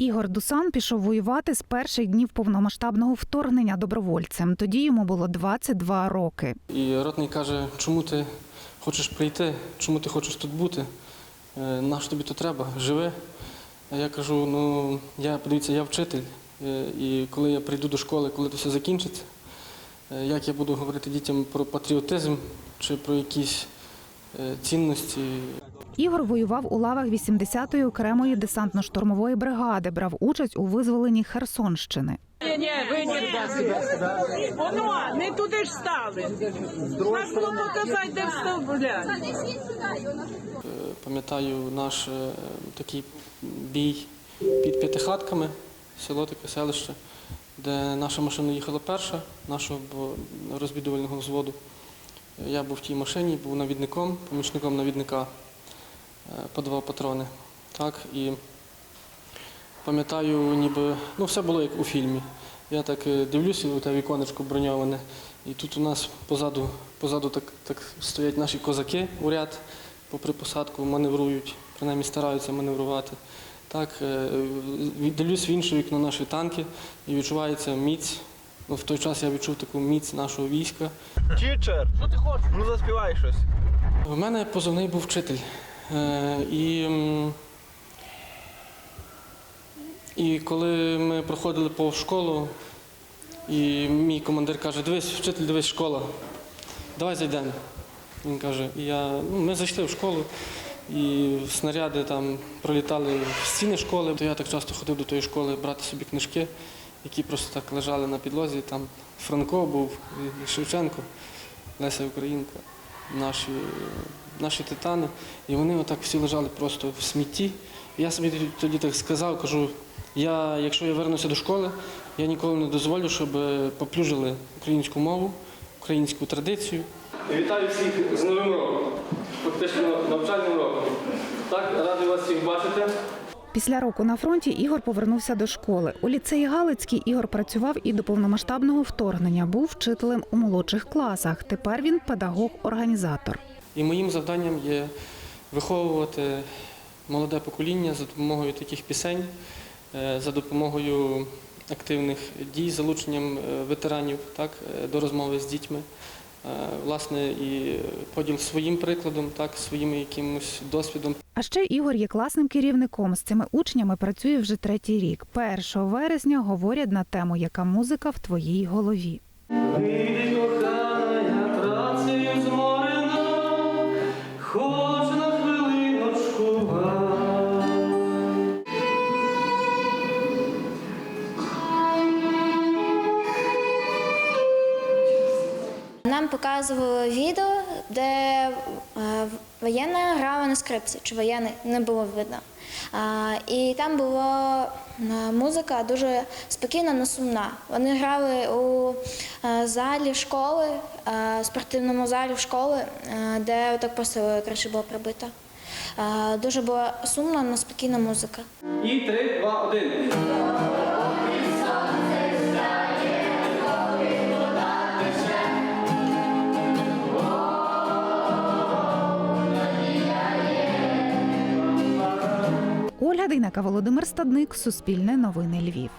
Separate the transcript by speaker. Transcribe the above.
Speaker 1: Ігор Дусан пішов воювати з перших днів повномасштабного вторгнення добровольцем. Тоді йому було 22 роки.
Speaker 2: І ротний каже, чому ти хочеш прийти, чому ти хочеш тут бути? Е, На що тобі тут треба? Живи. А я кажу, ну я подивіться, я вчитель. Е, І коли я прийду до школи, коли це все закінчиться, е, як я буду говорити дітям про патріотизм чи про якісь цінності,
Speaker 1: Ігор воював у лавах 80-ї окремої десантно-штурмової бригади, брав участь у визволенні Херсонщини.
Speaker 3: Ні, ні, вийдіть. Воно, не туди ж стали. Треба було показати, де вставляти.
Speaker 2: Пам'ятаю наш е, такий бій під п'ятихатками, село таке селище, де наша машина їхала перша, нашого розвідувального взводу. Я був в тій машині, був навідником, помічником навідника, е, подавав патрони. Так, і пам'ятаю, ніби ну, все було як у фільмі. Я так е, дивлюся, у те віконечко броньоване, і тут у нас позаду, позаду так, так стоять наші козаки у ряд, попри посадку маневрують, принаймні стараються маневрувати. Так, е, в- дивлюсь в інше вікно наші танки і відчувається міць. Ну, в той час я відчув таку міць нашого війська.
Speaker 4: Тічер, що ти хочеш? Ну заспівай щось.
Speaker 2: У мене позивний був вчитель. Е, І, і коли ми проходили по школу, і мій командир каже, дивись, вчитель, дивись, школа, давай зайдемо. Він каже, і я, ну, ми зайшли в школу, і снаряди там пролітали в стіни школи. То я так часто ходив до тої школи брати собі книжки, які просто так лежали на підлозі. Там Франко був, і Шевченко, Леся Українка, наші, наші титани. І вони отак всі лежали просто в смітті. Я собі тоді- так сказав, кажу, я, якщо я вернуся до школи, я ніколи не дозволю, щоб поплюжили українську мову, українську традицію. Вітаю всіх з Новим роком, фактично навчальним роком. Так, радий вас всіх бачити.
Speaker 1: Після року на фронті Ігор повернувся до школи. У ліцеї Галицький Ігор працював і до повномасштабного вторгнення. Був вчителем у молодших класах. Тепер він педагог-організатор.
Speaker 2: І моїм завданням є виховувати молоде покоління за допомогою таких пісень, е, за допомогою активних дій, залученням е, ветеранів так, е, до розмови з дітьми. Е, Власне, і поділ своїм прикладом, так, своїм якимось досвідом.
Speaker 1: А ще Ігор є класним керівником. З цими учнями працює вже третій рік. 1 вересня говорять на тему, яка музика в твоїй голові.
Speaker 5: Нам показували відео, де е, воєнна грала на скрипці, чи воєнний не було видно. І там була музика дуже спокійна, але сумна. Вони грали у е, залі школи, е, спортивному залі школи, де так просто криша була прибита. Е, Дуже була сумна, але спокійна музика.
Speaker 2: І три, два, один.
Speaker 1: Ольга Дейнека, Володимир Стадник, Суспільне новини Львів.